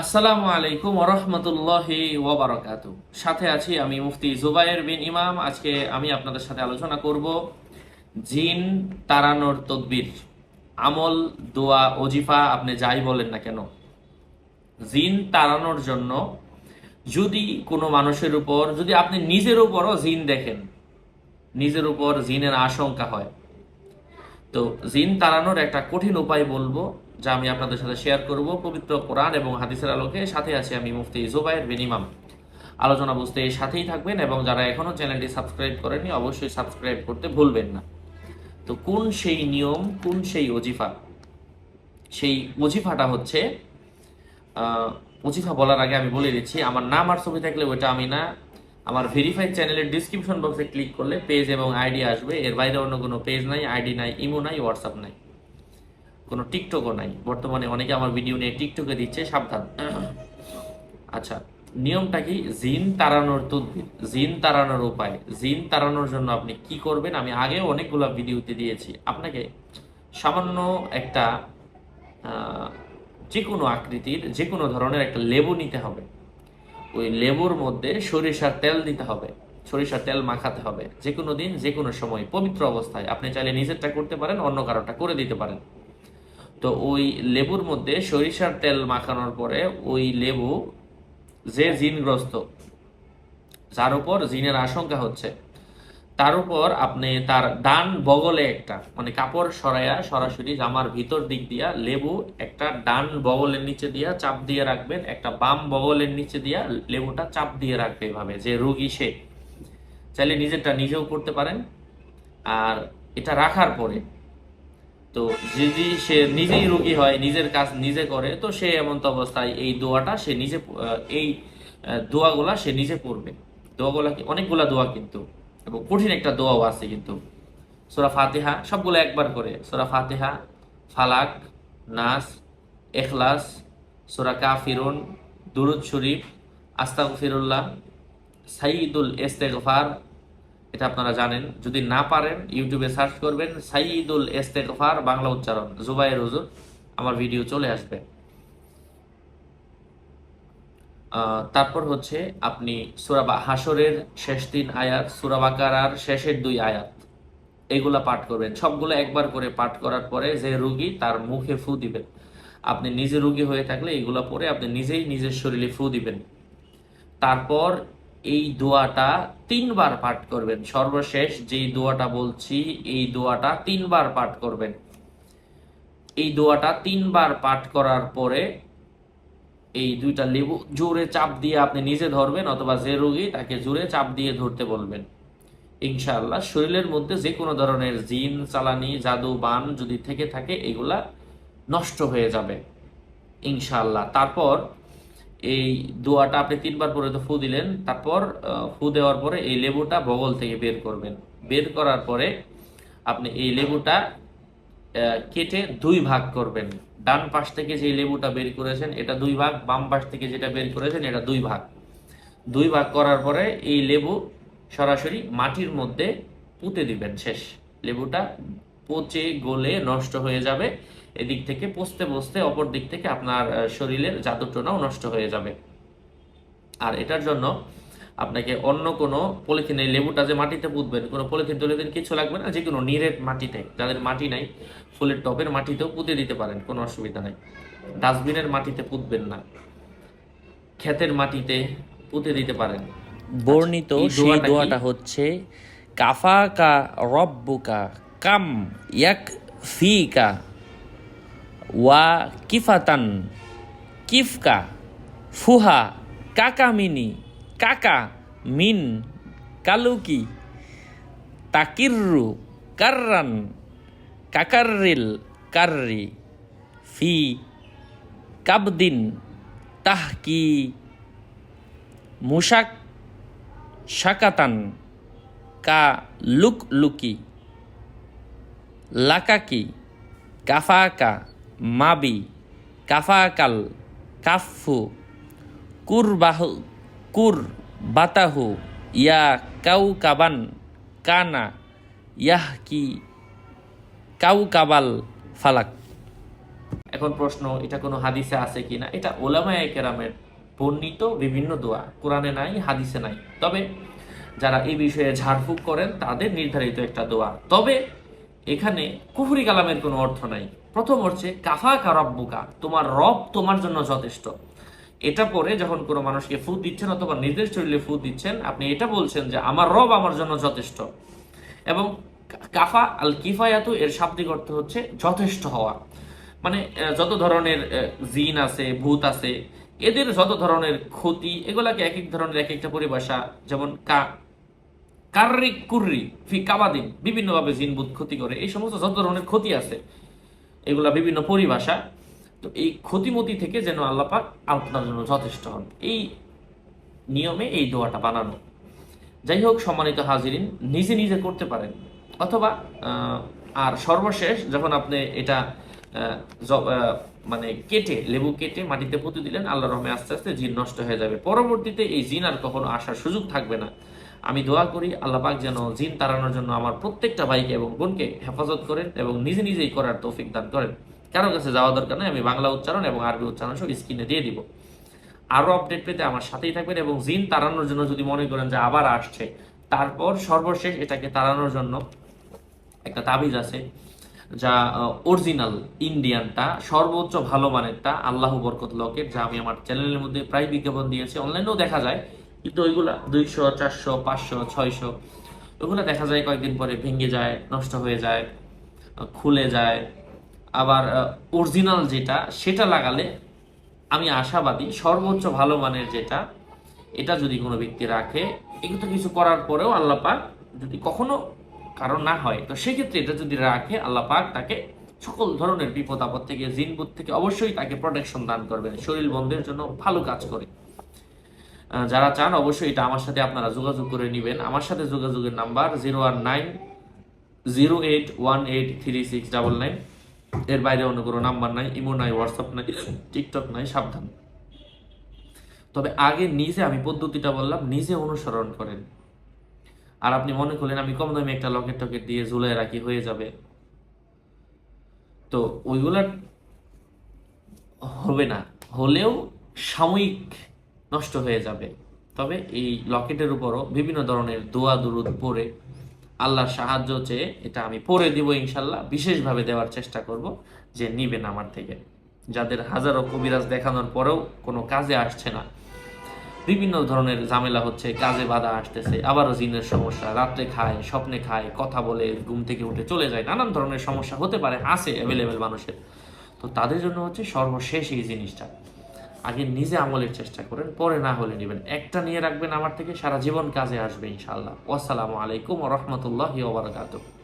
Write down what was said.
আসসালামু আলাইকুম ওরহমতুল্লাহি ওবরাকাত সাথে আছি আমি মুফতি জুবাইর বিন ইমাম। আজকে আমি আপনাদের সাথে আলোচনা করব জিন তাড়ানোর তদবির, আমল, দোয়া, ওজিফা, আপনি যাই বলেন না কেন। জিন তাড়ানোর জন্য যদি কোনো মানুষের উপর, যদি আপনি নিজের উপরও জিন দেখেন, নিজের উপর জিনের আশঙ্কা হয়, তো জিন তাড়ানোর একটা কঠিন উপায় বলব। যা আমি আপনাদের সাথে শেয়ার করব, পবিত্র কোরআন এবং হাদিসের আলোকে। সাথে আছে আমি মুফতি জুবাইর বিন ইমাম। আলোচনা বুঝতে সাথেই থাকবেন এবং যারা এখনও চ্যানেলটি সাবস্ক্রাইব করেনি অবশ্যই সাবস্ক্রাইব করতে ভুলবেন না। তো কোন সেই নিয়ম, কোন সেই ওজিফা? সেই ওজিফাটা হচ্ছে ওজিফা বলার আগে আমি বলে দিচ্ছি, আমার নাম আর ছবি থাকলে ওইটা আমি না। আমার ভেরিফাইড চ্যানেলের ডিসক্রিপশন বক্সে ক্লিক করলে পেজ এবং আইডি আসবে। এর বাইরে অন্য কোনো পেজ নাই আইডি নাই ইমো নাই হোয়াটসঅ্যাপ নাই। কোনো টিকটকও নাই। বর্তমানে অনেকে আমার ভিডিও নিয়ে টিকটকে দিচ্ছে, সাবধান। আচ্ছা নিয়মটা কি? জিন তাড়ানোর তদবির, জিন তাড়ানোর উপায়। জিন তাড়ানোর জন্য আপনি কি করবেন? আমি আগেও অনেকগুলো ভিডিওতে দিয়েছি। আপনাকে সামান্য একটা যে কোনো আকৃতির যে কোনো ধরনের একটা লেবু নিতে হবে। ওই লেবুর মধ্যে সরিষার তেল দিতে হবে। সরিষার তেল মাখাতে হবে। যে কোনো দিন যে কোনো সময়, পবিত্র অবস্থায়। আপনি চাইলে নিজেরটা করতে পারেন, অন্য কারোটা করে দিতে পারেন। তো ওই লেবুর মধ্যে সরিষার তেল মাখানোর পরে ওই লেবু যে জিনগ্রস্ত, যার উপর জিনের আশঙ্কা হচ্ছে, তার উপর আপনি তার ডান বগলে একটা মানে কাপড় সরাইয়া সরাসরি জামার ভিতর দিক দিয়া লেবু একটা ডান বগলের নিচে দিয়া চাপ দিয়ে রাখবেন, একটা বাম বগলের নিচে দিয়া লেবুটা চাপ দিয়ে রাখবে এভাবে, যে রোগী সে। চাইলে নিজেরটা নিজেও করতে পারেন। আর এটা রাখার পরে তো যদি সে নিজেই রোগী হয়, নিজের কাজ নিজে করে, তো সে এমন অবস্থায় এই দোয়াটা সে নিজে এই দোয়াগুলা সে নিজে পড়বে দোয়াগুলা কি অনেকগুলা দোয়া কিন্তু, এবং কঠিন একটা দোয়াও আছে কিন্তু। সোরা ফাতেহা সবগুলো একবার করে। সোরা ফাতেহা, ফালাক, নাস, এখলাস, সোরা কাফিরুন, দুরুদ শরীফ, আস্তাগফিরুল্লাহ সাইদুল ইস্তেগফার এটা আপনারা জানেন। যদি না পারেন ইউটিউবে সার্চ করবেন সাইদুল ইস্তেগফার, বাংলা উচ্চারণ। জুবাইর হুজুর, আমার ভিডিও চলে আসবে। তারপর হচ্ছে আপনি সুরাবা হাসরের শেষ তিন আয়াত সুরাবাকারার শেষের দুই আয়াত, এগুলা পাঠ করবেন। সবগুলো একবার করে পাঠ করার পরে যে রুগী তার মুখে ফু দিবেন। আপনি নিজে রুগী হয়ে থাকলে এগুলা পরে আপনি নিজেই নিজের শরীরে ফু দিবেন। তারপর এই দোয়াটা তিনবার পাঠ করবেন। সর্বশেষ যেই দোয়াটা বলছি, এই দোয়াটা তিনবার পাঠ করবেন। এই দোয়াটা তিনবার পাঠ করার পরে এই দুইটা লেবু জোরে চাপ দিয়ে আপনি নিজে ধরবেন অথবা যে রোগী তাকে জোরে চাপ দিয়ে ধরতে বলবেন। ইনশাআল্লাহ শরীরের মধ্যে যে কোনো ধরনের জিন, চালানি, জাদু, বান যদি থেকে থাকে, এগুলা নষ্ট হয়ে যাবে। ইনশাআল্লাহ। তারপর এই দোয়াটা আপনি তিনবার পরে তো ফু দিলেন, তারপর ফু দেওয়ার পরে এই লেবুটা বগল থেকে বের করবেন। বের করার পরে আপনি এই লেবুটা কেটে দুই ভাগ করবেন। ডান পাশ থেকে যে লেবুটা বের করেছেন, এটা দুই ভাগ, বাম পাশ থেকে যেটা বের করেছেন, এটা দুই ভাগ। দুই ভাগ করার পরে এই লেবু সরাসরি মাটির মধ্যে পুঁতে দিবেন শেষ। লেবুটা পচে গলে নষ্ট হয়ে যাবে। এদিক থেকে পচতে পচতে অপর দিক থেকে আপনার শরীরের জাদুটোনাও নষ্ট হয়ে যাবে। আর এটার জন্য আপনাকে অন্য কোনো পলিথিনে লেবুটা যে মাটিতে পুঁতবেন কোনো পলিথিন টলিথিন কিছু লাগবে না যে কোনো নিরেট মাটিতে যাদের মাটি নাই ফুলের টবের মাটিতেও পুঁতে দিতে পারেন কোনো অসুবিধা নাই। ডাস্টবিনের মাটিতে পুঁতবেন না ক্ষেতের মাটিতে পুঁতে দিতে পারেন। বর্ণিত সেই দোয়াটা কি? দোয়াটা হচ্ছে কাফাকা রব্বুকা কাম ইয়াক ফিকা wa kifatan. Kifka. Fuha. Kakamini kaka min. Kaluki. Takirru. Karan, kakarril karri. Fi kabdin. Tahki. Musak shakatan, ka luk luki lakaki. Kafaka মাবি, কাফাকাল কাফু কুরবাহু কুর বাতাহু ইয়া কাউ কাবান কানা ইয়াহ কি কাউ কাবাল ফালাক। এখন প্রশ্ন, এটা কোনো হাদিসে আছে কিনা? এটা ওলামায়ে কেরামের বর্ণিত বিভিন্ন দোয়া। কোরআনে নাই, হাদিসে নাই। তবে যারা এই বিষয়ে ঝাড়ফুঁক করেন, তাদের নির্ধারিত একটা দোয়া। তবে এখানে কুফরি কালামের কোনো অর্থ নাই। প্রথম হচ্ছে কাফা কারাব্বুকা তোমার রব তোমার জন্য যথেষ্ট। এটা পরে যখন কোনো মানুষকে ফুদ দিচ্ছেন অথবা নির্দেশ শরীরে ফুদ দিচ্ছেন, আপনি এটা বলছেন যে, আমার রব আমার জন্য যথেষ্ট। এবং কাফা আল কিফায়াতু, এর শাব্দিক অর্থ হচ্ছে যথেষ্ট হওয়া। মানে যত ধরনের জিন আছে, ভূত আছে, এদের যত ধরনের ক্ষতি, এগুলাকে এক এক ধরনের এক একটা পরিভাষা, যেমন কা কার্রিক কুর্রি ফি কাবাদিন, বিভিন্নভাবে জিন ভূত ক্ষতি করে, এই সমস্ত যত ধরনের ক্ষতি আছে এগুলা বিভিন্ন পরিভাষা। তো এই ক্ষতিমতি থেকে যেন আল্লাপাক আপনার জন্য যথেষ্ট হন। এই নিয়মে এই দোয়াটা বানানো। যাই হোক, সম্মানিত হাজিরিন, নিজে নিজে করতে পারেন। অথবা আর সর্বশেষ যখন আপনি এটা মানে কেটে, লেবু কেটে মাটিতে পুঁতে দিলেন আল্লাহ রহমে আস্তে আস্তে জিন নষ্ট হয়ে যাবে। পরবর্তীতে এই জিন আর কখনো আসার সুযোগ থাকবে না। আমি দোয়া করি আল্লাহ পাক যেন জিন তাড়ানোর জন্য আমার প্রত্যেকটা ভাইকে এবং বোনকে হেফাজত করেন এবং নিজে নিজেই করার তৌফিক দান করেন। কারও কাছে যাওয়া দরকার নেই, আমি বাংলা উচ্চারণ এবং আরবি উচ্চারণ সব স্ক্রিনে দিয়ে দিব। আরও আপডেট পেতে আমার সাথেই থাকবেন এবং জিন তাড়ানোর জন্য যদি মনে করেন যে আবার আসছে, তারপর সর্বশেষ এটাকে তাড়ানোর জন্য একটা তাবিজ আছে যা অরিজিনাল ইন্ডিয়ানটা সর্বোচ্চ ভালো মানেরটা, আল্লাহ বরকত লকের, যা আমি আমার চ্যানেলের মধ্যে প্রায় বিজ্ঞাপন দিয়েছি। অনলাইনেও দেখা যায়। কিন্তু ওইগুলা দুইশো, চারশো, পাঁচশো, ছয়শো ওইগুলা দেখা যায় কয়েকদিন পরে ভেঙে যায়, নষ্ট হয়ে যায়, খুলে যায়। আবার অরিজিনাল যেটা, সেটা লাগালে আমি আশাবাদী, সর্বোচ্চ ভালো মানের যেটা, এটা যদি কোনো ব্যক্তি রাখে এগুলো কিছু করার পরেও আল্লাহ পাক যদি কখনো কারণ না হয়, তো সেক্ষেত্রে এটা যদি রাখে, আল্লাহ পাক তাকে সকল ধরনের বিপদ আপদ থেকে জিনপুত থেকে অবশ্যই তাকে প্রোটেকশন দান করবেন। শরীর বন্ধের জন্য ভালো কাজ করে। যারা চান অবশ্যই এটা আমার সাথে আপনারা যোগাযোগ করে নেবেন। আমার সাথে যোগাযোগের number zero one nine, zero eight, one eight, three six, double nine. এর বাইরে অন্য কোনো নাম্বার নাই, ইমো নাই, হোয়াটসঅ্যাপ নাই, টিকটক নাই, সাবধান। তবে আগে নিজে আমি পদ্ধতিটা বললাম, নিজে অনুসরণ করেন। আর আপনি মনে করলেন আমি কম দামে একটা লকেট টকেট দিয়ে ঝুলাই রাখি, হয়ে যাবে। তো ওইগুলা হবে না। হলেও সাময়িক নষ্ট হয়ে যাবে। তবে এই লকেটের উপরও বিভিন্ন ধরনের দোয়া, দুরুদ পরে আল্লাহর সাহায্য চেয়ে এটা আমি পরে দিব ইনশাল্লাহ। বিশেষভাবে দেওয়ার চেষ্টা করব যে নিবেন আমার থেকে। যাদের হাজারো কবিরাজ দেখানোর পরেও কোনো কাজে আসছে না। বিভিন্ন ধরনের ঝামেলা হচ্ছে, কাজে বাধা আসতেছে, আবারও জিনের সমস্যা, রাত্রে খায়, স্বপ্নে খায়, কথা বলে, ঘুম থেকে উঠে চলে যায়, নানান ধরনের সমস্যা হতে পারে, আছে অ্যাভেলেবেল মানুষের। তো তাদের জন্য হচ্ছে সর্বশেষ এই জিনিসটা। আগে নিজে আমলের চেষ্টা করেন, পরে না হলে নেবেন। একটা নিয়ে রাখবেন আমার থেকে, সারা জীবন কাজে আসবে ইনশাল্লাহ আসসালামু আলাইকুম রহমতুল্লাহ বারকাতুহ।